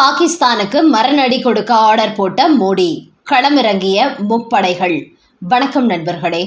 பாகிஸ்தானுக்கு மரணடி கொடுக்க ஆர்டர் போட்ட மோடி. களமிறங்கிய முப்படைகள். வணக்கம் நண்பர்களே.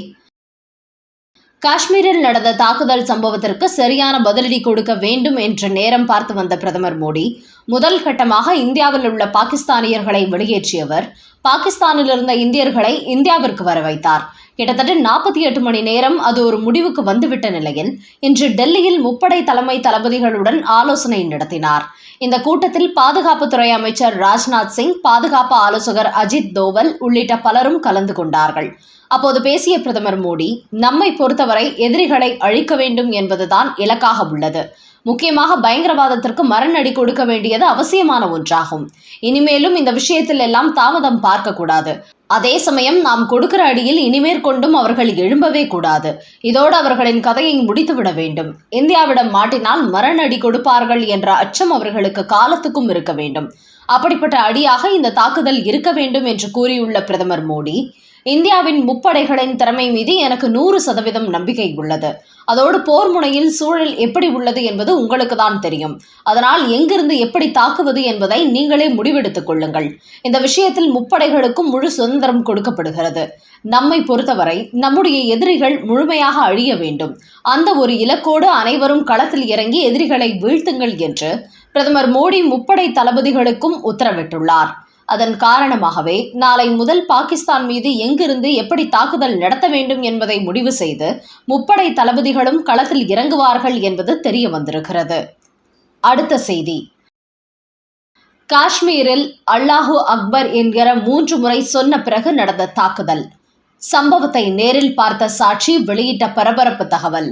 காஷ்மீரில் நடந்த தாக்குதல் சம்பவத்திற்கு சரியான பதிலடி கொடுக்க வேண்டும் என்று நேரம் பார்த்து வந்த பிரதமர் மோடி முதல் கட்டமாக இந்தியாவில் உள்ள பாகிஸ்தானியர்களை வெளியேற்றியவர் பாகிஸ்தானில் இருந்த இந்தியர்களை இந்தியாவிற்கு வர வைத்தார் கிட்டத்தட்ட நாற்பத்தி எட்டு மணி நேரம் அது ஒரு முடிவுக்கு வந்துவிட்ட நிலையில் இன்று டெல்லியில் முப்படை தலைமை தளபதிகளுடன் ஆலோசனை நடத்தினார். இந்த கூட்டத்தில் பாதுகாப்புத்துறை அமைச்சர் ராஜ்நாத் சிங் பாதுகாப்பு ஆலோசகர் அஜித் தோவல் உள்ளிட்ட பலரும் கலந்து கொண்டார்கள். அப்போது பேசிய பிரதமர் மோடி நம்மை பொறுத்தவரை எதிரிகளை அழிக்க வேண்டும் என்பதுதான் இலக்காக உள்ளது. முக்கியமாக பயங்கரவாதத்திற்கு மரணடி கொடுக்க வேண்டியது அவசியமான ஒன்றாகும். இனிமேலும் இந்த விஷயத்தில் எல்லாம் தாமதம் பார்க்கக்கூடாது. அதே சமயம் நாம் கொடுக்கிற அடியில் இனிமேற்கொண்டும் அவர்கள் எழும்பவே கூடாது. இதோடு அவர்களின் கதையை முடித்துவிட வேண்டும். இந்தியாவிடம் மாட்டினால் மரண அடி கொடுப்பார்கள் என்ற அச்சம் அவர்களுக்கு காலத்துக்கும் இருக்க வேண்டும். அப்படிப்பட்ட அடியாக இந்த தாக்குதல் இருக்க வேண்டும் என்று கூறியுள்ள பிரதமர் மோடி இந்தியாவின் முப்படைகளின் திறமை மீது எனக்கு நூறு சதவீதம் நம்பிக்கை உள்ளது. அதோடு போர் முனையில் சூழல் எப்படி உள்ளது என்பது உங்களுக்கு தான் தெரியும். அதனால் எங்கிருந்து எப்படி தாக்குவது என்பதை நீங்களே முடிவெடுத்துக் கொள்ளுங்கள். இந்த விஷயத்தில் முப்படைகளுக்கும் முழு சுதந்திரம் கொடுக்கப்படுகிறது. நம்மை பொறுத்தவரை நம்முடைய எதிரிகள் முழுமையாக அழிய வேண்டும். அந்த ஒரு இலக்கோடு அனைவரும் களத்தில் இறங்கி எதிரிகளை வீழ்த்துங்கள் என்று பிரதமர் மோடி முப்படை தளபதிகளுக்கும் உத்தரவிட்டுள்ளார். அதன் காரணமாகவே நாளை முதல் பாகிஸ்தான் மீது எங்கிருந்து எப்படி தாக்குதல் நடத்த வேண்டும் என்பதை முடிவு செய்து முப்படை தளபதிகளும் களத்தில் இறங்குவார்கள் என்பது தெரிய வந்திருக்கிறது. அடுத்த செய்தி. காஷ்மீரில் அல்லாஹு அக்பர் என்கிற மூன்று முறை சொன்ன பிறகு நடந்த தாக்குதல். சம்பவத்தை நேரில் பார்த்த சாட்சி வெளியிட்ட பரபரப்பு தகவல்.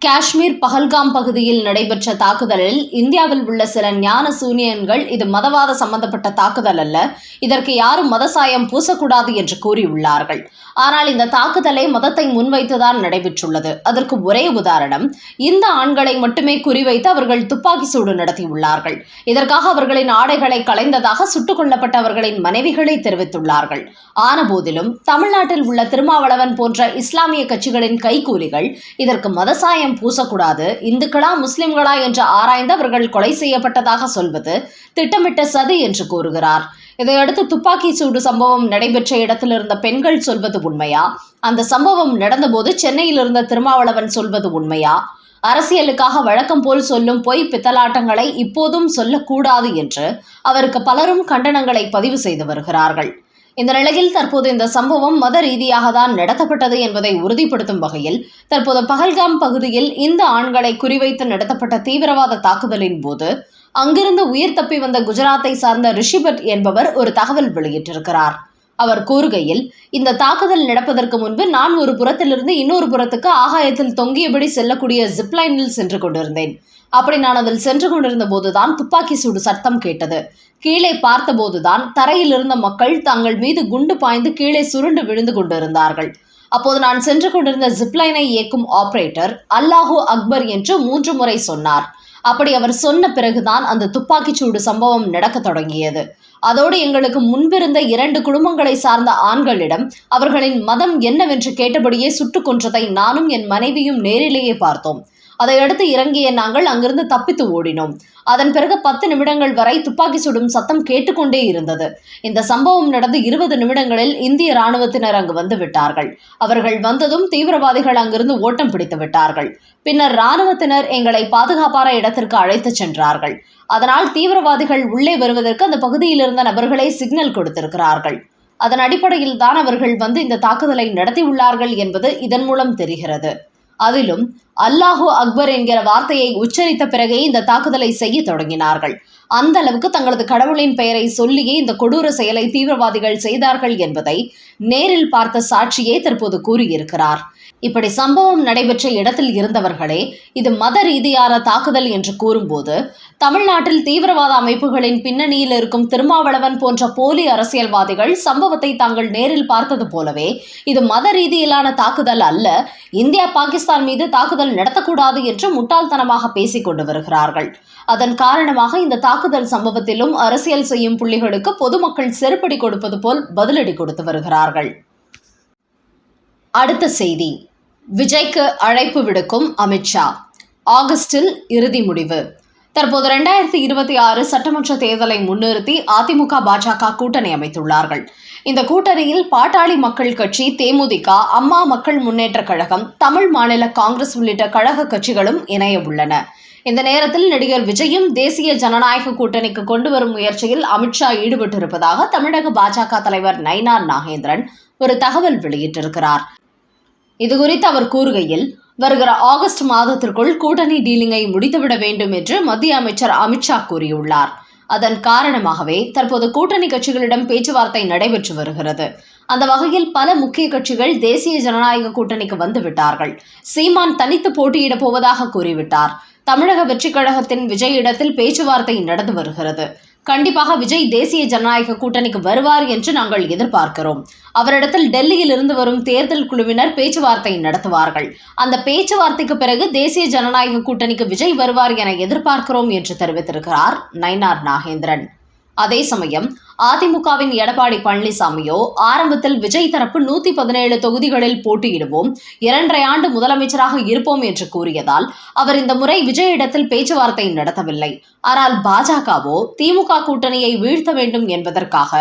காஷ்மீர் பஹல்காம் பகுதியில் நடைபெற்ற தாக்குதலில் இந்தியாவில் உள்ள சில ஞான சூனியன்கள் இது மதவாத சம்பந்தப்பட்ட தாக்குதல் அல்ல. இதற்கு யாரும் மதசாயம் பூசக்கூடாது என்று கூறியுள்ளார்கள். ஆனால் இந்த தாக்குதலை மதத்தை முன்வைத்துதான் நடைபெற்றுள்ளது. அதற்கு ஒரே உதாரணம் இந்த ஆண்களை மட்டுமே குறிவைத்து அவர்கள் துப்பாக்கி சூடு நடத்தியுள்ளார்கள். இதற்காக அவர்களின் ஆடைகளை களைந்ததாக சுட்டுக் கொல்லப்பட்டவர்களின் மனைவிகளை தெரிவித்துள்ளார்கள். ஆனபோதிலும் தமிழ்நாட்டில் உள்ள திருமாவளவன் போன்ற இஸ்லாமிய கட்சிகளின் கைகூலிகள் இதற்கு மதசாயம் சாயம் பூசக்கூடாது இந்துக்களா முஸ்லிம்களா என்று ஆராய்ந்து அவர்கள் கொலை செய்யப்பட்டதாக சொல்வது திட்டமிட்ட சதி என்று கூறுகிறார். இதையடுத்து துப்பாக்கி சூடு சம்பவம் நடைபெற்ற இடத்தில் இருந்த பெண்கள் சொல்வது உண்மையா? அந்த சம்பவம் நடந்தபோது சென்னையில் இருந்த திருமாவளவன் சொல்வது உண்மையா? அரசியலுக்காக வழக்கம் போல் சொல்லும் பொய் பித்தலாட்டங்களை இப்போதும் சொல்லக்கூடாது என்று அவருக்கு பலரும் கண்டனங்களை பதிவு செய்து வருகிறார்கள். இந்த நிலையில் தற்போது இந்த சம்பவம் மத ரீதியாக தான் நடத்தப்பட்டது என்பதை உறுதிப்படுத்தும் வகையில் தற்போது பகல்காம் பகுதியில் இந்த ஆண்களை குறிவைத்து நடத்தப்பட்ட தீவிரவாத தாக்குதலின் போது அங்கிருந்து உயிர் தப்பி வந்த குஜராத்தை சார்ந்த ரிஷிபட் என்பவர் ஒரு தகவல் வெளியிட்டிருக்கிறார். அவர் கூறுகையில் இந்த தாக்குதல் நடப்பதற்கு முன்பு நான் ஒரு புறத்திலிருந்து இன்னொரு புறத்துக்கு ஆகாயத்தில் தொங்கியபடி செல்லக்கூடிய ஜிப்லைனில் சென்று கொண்டிருந்தேன். அப்படி நான் அதில் சென்று கொண்டிருந்த போதுதான் துப்பாக்கி சூடு சத்தம் கேட்டது. கீழே பார்த்தபோதுதான் தரையில் இருந்த மக்கள் தங்கள் மீது குண்டு பாய்ந்து கீழே சுருண்டு விழுந்து கொண்டிருந்தார்கள். அப்போது நான் சென்று கொண்டிருந்த ஜிப்லைனை இயக்கும் ஆபரேட்டர் அல்லாஹூ அக்பர் என்று மூன்று முறை சொன்னார். அப்படி அவர் சொன்ன பிறகுதான் அந்த துப்பாக்கிச் சூடு சம்பவம் நடக்க தொடங்கியது. அதோடு எங்களுக்கு முன்பிருந்த இரண்டு குடும்பங்களை சார்ந்த ஆண்களிடம் அவர்களின் மதம் என்னவென்று கேட்டபடியே சுட்டுக் கொன்றதை நானும் என் மனைவியும் நேரிலேயே பார்த்தோம். அதையடுத்து இறங்கிய நாங்கள் அங்கிருந்து தப்பித்து ஓடினோம். அதன் பிறகு பத்து நிமிடங்கள் வரை துப்பாக்கி சுடும் சத்தம் கேட்டுக்கொண்டே இருந்தது. இந்த சம்பவம் நடந்து இருபது நிமிடங்களில் இந்திய ராணுவத்தினர் அங்கு வந்து விட்டார்கள். அவர்கள் வந்ததும் தீவிரவாதிகள் அங்கிருந்து ஓட்டம் பிடித்து விட்டார்கள். பின்னர் ராணுவத்தினர் எங்களை பாதுகாப்பான இடத்திற்கு அழைத்துச் சென்றார்கள். அதனால் தீவிரவாதிகள் உள்ளே வருவதற்கு அந்த பகுதியில் இருந்த நபர்களே சிக்னல் கொடுத்திருக்கிறார்கள். அதன் அடிப்படையில் தான் அவர்கள் வந்து இந்த தாக்குதலை நடத்தியுள்ளார்கள் என்பது இதன் மூலம் தெரிகிறது. அதிலும் அல்லாஹு அக்பர் என்கிற வார்த்தையை உச்சரித்த பிறகே இந்த தாக்குதலை செய்ய தொடங்கினார்கள். அந்த அளவுக்கு தங்களது கடவுளின் பெயரை சொல்லியே இந்த கொடூர செயலை தீவிரவாதிகள் செய்தார்கள் என்பதை நேரில் பார்த்த சாட்சியே தற்போது கூறியிருக்கிறார். இப்படி சம்பவம் நடைபெற்ற இடத்தில் இருந்தவர்களே இது மத ரீதியான தாக்குதல் என்று கூறும்போது தமிழ்நாட்டில் தீவிரவாத அமைப்புகளின் பின்னணியில் இருக்கும் திருமாவளவன் போன்ற போலி அரசியல்வாதிகள் சம்பவத்தை தாங்கள் நேரில் பார்த்தது போலவே இது மத ரீதியிலான தாக்குதல் அல்ல இந்தியா பாகிஸ்தான் மீது தாக்குதல் நடத்தக்கூடாது என்று முட்டாள்தனமாக பேசிக் கொண்டு வருகிறார்கள். அதன் காரணமாக இந்த தாக்குதல் தாக்குதல் சம்பவத்திலும் அரசியல் செய்யும் புள்ளிகளுக்கு பொதுமக்கள் செருப்படி கொடுப்பது போல் பதிலடி கொடுத்து வருகிறார்கள். அடுத்த செய்தி. விஜய்க்கு அழைப்பு விடுக்கும் அமித்ஷா ஆகஸ்டில் இறுதி முடிவு. தற்போது ரெண்டாயிரத்தி இருபத்தி ஆறு சட்டமன்ற தேர்தலை முன்னிறுத்தி அதிமுக பாஜக கூட்டணி அமைத்துள்ளார்கள். இந்த கூட்டணியில் பாட்டாளி மக்கள் கட்சி தேமுதிக அம்மா மக்கள் முன்னேற்றக் கழகம் தமிழ் மாநில காங்கிரஸ் உள்ளிட்ட கழக கட்சிகளும் இணைய உள்ளன. இந்த நேரத்தில் நடிகர் விஜயும் தேசிய ஜனநாயக கூட்டணிக்கு கொண்டு வரும் முயற்சியில் அமித்ஷா ஈடுபட்டிருப்பதாக தமிழக பாஜக தலைவர் நயினார் நாகேந்திரன் ஒரு தகவல் வெளியிட்டிருக்கிறார். இதுகுறித்து அவர் கூறுகையில் வருகிற ஆகஸ்ட் மாதத்திற்குள் கூட்டணி டீலிங்கை முடித்துவிட வேண்டும் என்று மத்திய அமைச்சர் அமித்ஷா கூறியுள்ளார். அதன் காரணமாகவே தற்போது கூட்டணி கட்சிகளிடம் பேச்சுவார்த்தை நடைபெற்று வருகிறது. அந்த வகையில் பல முக்கிய கட்சிகள் தேசிய ஜனநாயக கூட்டணிக்கு வந்துவிட்டார்கள். சீமான் தனித்து போட்டியிடப் போவதாக கூறிவிட்டார். தமிழக வெற்றிக் கழகத்தின் விஜய் இடத்தில் பேச்சுவார்த்தை நடந்து வருகிறது. கண்டிப்பாக விஜய் தேசிய ஜனநாயக கூட்டணிக்கு வருவார் என்று நாங்கள் எதிர்பார்க்கிறோம். அவரிடத்தில் டெல்லியில் இருந்து வரும் தேர்தல் குழுவினர் பேச்சுவார்த்தை நடத்துவார்கள். அந்த பேச்சுவார்த்தைக்கு பிறகு தேசிய ஜனநாயக கூட்டணிக்கு விஜய் வருவார் என எதிர்பார்க்கிறோம் என்று தெரிவித்திருக்கிறார் நயினார் நாகேந்திரன். அதே சமயம் அதிமுகவின் எடப்பாடி பழனிசாமியோ ஆரம்பத்தில் விஜய் தரப்பு நூத்தி பதினேழு தொகுதிகளில் போட்டியிடுவோம் இரண்டரை ஆண்டு முதலமைச்சராக இருப்போம் என்று கூறியதால் அவர் இந்த முறை விஜய் இடத்தில் பேச்சுவார்த்தை நடத்தவில்லை. ஆனால் பாஜகவோ திமுக கூட்டணியை வீழ்த்த வேண்டும் என்பதற்காக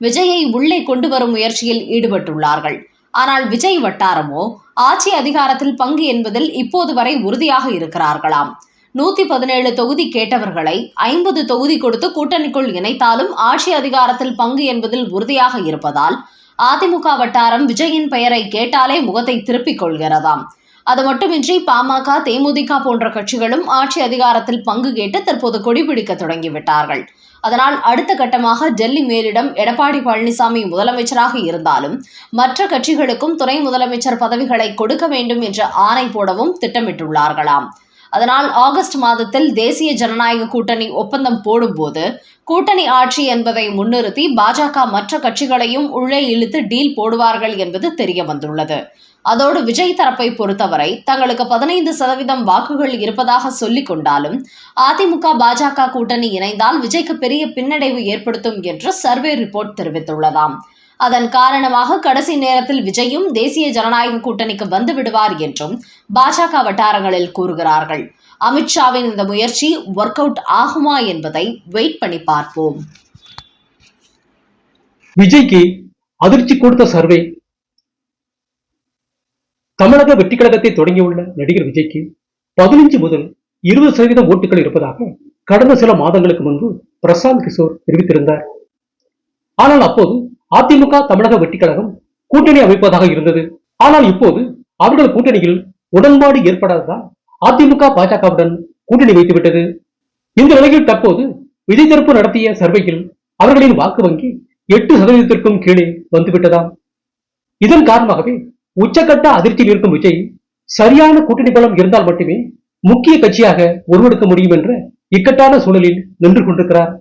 விஜயை உள்ளே கொண்டு வரும் முயற்சியில் ஈடுபட்டுள்ளார்கள். ஆனால் விஜய் வட்டாரமோ ஆட்சி அதிகாரத்தில் பங்கு என்பதில் இப்போது வரை உறுதியாக இருக்கிறார்களாம். நூத்தி பதினேழு தொகுதி கேட்டவர்களை ஐம்பது தொகுதி கொடுத்து கூட்டணிக்குள் இணைத்தாலும் ஆட்சி அதிகாரத்தில் பங்கு என்பதில் உறுதியாக இருப்பதால் அதிமுக வட்டாரம் விஜயின் பெயரை கேட்டாலே முகத்தை திருப்பிக் கொள்கிறதாம். அது மட்டுமின்றி பாமக தேமுதிக போன்ற கட்சிகளும் ஆட்சி அதிகாரத்தில் பங்கு கேட்டு தற்போது கொடிபிடிக்க தொடங்கிவிட்டார்கள். அதனால் அடுத்த கட்டமாக டெல்லி மேலிடம் எடப்பாடி பழனிசாமி முதலமைச்சராக இருந்தாலும் மற்ற கட்சிகளுக்கும் துணை முதலமைச்சர் பதவிகளை கொடுக்க வேண்டும் என்று ஆணை போடவும் திட்டமிட்டுள்ளார்களாம். அதனால் ஆகஸ்ட் மாதத்தில் தேசிய ஜனநாயக கூட்டணி ஒப்பந்தம் போடும்போது கூட்டணி ஆட்சி என்பதை முன்னிறுத்தி பாஜக மற்ற கட்சிகளையும் உள்ளே இழுத்து டீல் போடுவார்கள் என்பது தெரிய வந்துள்ளது. அதோடு விஜய் தரப்பை பொறுத்தவரை தங்களுக்கு பதினைந்து சதவீதம் வாக்குகள் இருப்பதாக சொல்லிக் கொண்டாலும் அதிமுக பாஜக கூட்டணி இணைந்தால் விஜய்க்கு பெரிய பின்னடைவு ஏற்படுத்தும் என்று சர்வே ரிப்போர்ட் தெரிவித்துள்ளதாம். அதன் காரணமாக கடைசி நேரத்தில் விஜயும் தேசிய ஜனநாயக கூட்டணிக்கு வந்து விடுவார் என்றும் பாஜக வட்டாரங்களில் கூறுகிறார்கள். அமித்ஷாவின் இந்த முயற்சி ஒர்க் அவுட் ஆகுமா என்பதை வெயிட் பண்ணி பார்ப்போம். விஜய்க்கு அதிர்ச்சி கொடுத்த சர்வே. தமிழக வெற்றி கழகத்தை தொடங்கியுள்ள நடிகர் விஜய்க்கு பதினைஞ்சு முதல் இருபது சதவீதம் ஓட்டுகள் இருப்பதாக கடந்த சில மாதங்களுக்கு முன்பு பிரசாந்த் கிஷோர் தெரிவித்திருந்தார். ஆனால் அப்போது அதிமுக தமிழக வெட்டிக்கழகம் கூட்டணி அமைப்பதாக இருந்தது. ஆனால் இப்போது அவர்கள் கூட்டணியில் உடன்பாடு ஏற்படாததால் அதிமுக பாஜகவுடன் கூட்டணி வைத்துவிட்டது. இந்த நிலையில் தற்போது விஜய் தரப்பு நடத்திய சர்வையில் அவர்களின் வாக்கு வங்கி எட்டு சதவீதத்திற்கும் கீழே வந்துவிட்டதாம். இதன் காரணமாகவே உச்சக்கட்ட அதிர்ச்சியில் இருக்கும் விஜய் சரியான கூட்டணி பலம் இருந்தால் மட்டுமே முக்கிய கட்சியாக உருவெடுக்க முடியும் என்ற இக்கட்டான சூழலில் நின்று கொண்டிருக்கிறார்.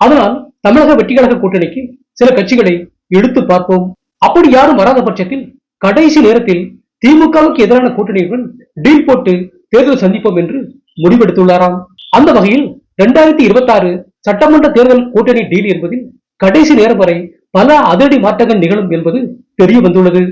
அதனால் தமிழக வெட்டிக்கழக கூட்டணிக்கு சில கட்சிகளை எடுத்து பார்ப்போம். அப்படி யாரும் வராத பட்சத்தில் கடைசி நேரத்தில் திமுகவுக்கு எதிரான கூட்டணியுடன் டீல் போட்டு தேர்தல் சந்திப்போம் என்று முடிவெடுத்துள்ளாராம். அந்த வகையில் இரண்டாயிரத்தி இருபத்தி ஆறு சட்டமன்ற தேர்தல் கூட்டணி டீல் என்பதில் கடைசி நேரம் வரை பல அதிரடி மாற்றங்கள் நிகழும் என்பது தெரிய வந்துள்ளது.